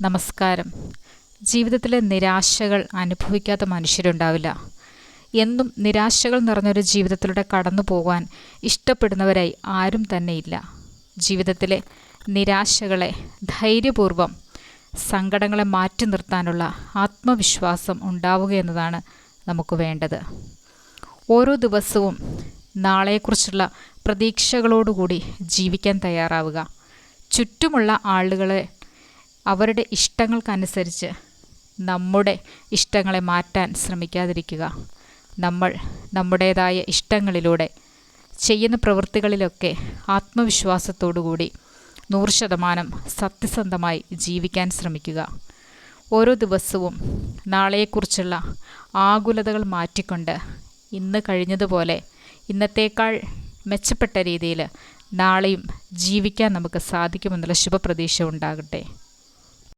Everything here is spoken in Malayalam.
നമസ്കാരം. ജീവിതത്തിലെ നിരാശകൾ അനുഭവിക്കാത്ത മനുഷ്യരുണ്ടാവില്ല. എന്നും നിരാശകൾ നിറഞ്ഞൊരു ജീവിതത്തിലൂടെ കടന്നു പോകാൻ ഇഷ്ടപ്പെടുന്നവരായി ആരും തന്നെയില്ല. ജീവിതത്തിലെ നിരാശകളെ ധൈര്യപൂർവം സങ്കടങ്ങളെ മാറ്റി നിർത്താനുള്ള ആത്മവിശ്വാസം ഉണ്ടാവുക എന്നതാണ് നമുക്ക് വേണ്ടത്. ഓരോ ദിവസവും നാളെക്കുറിച്ചുള്ള പ്രതീക്ഷകളോടുകൂടി ജീവിക്കാൻ തയ്യാറാവുക. ചുറ്റുമുള്ള ആളുകളെ അവരുടെ ഇഷ്ടങ്ങൾക്കനുസരിച്ച് നമ്മുടെ ഇഷ്ടങ്ങളെ മാറ്റാൻ ശ്രമിക്കാതിരിക്കുക. നമ്മൾ നമ്മുടേതായ ഇഷ്ടങ്ങളിലൂടെ ചെയ്യുന്ന പ്രവൃത്തികളിലൊക്കെ ആത്മവിശ്വാസത്തോടുകൂടി നൂറ് ശതമാനം സത്യസന്ധമായി ജീവിക്കാൻ ശ്രമിക്കുക. ഓരോ ദിവസവും നാളെക്കുറിച്ചുള്ള ആകുലതകൾ മാറ്റിക്കൊണ്ട് ഇന്ന് കഴിഞ്ഞതുപോലെ ഇന്നത്തേക്കാൾ മെച്ചപ്പെട്ട രീതിയിൽ നാളെയും ജീവിക്കാൻ നമുക്ക് സാധിക്കുമെന്നുള്ള ശുഭപ്രതീക്ഷ ഉണ്ടാകട്ടെ.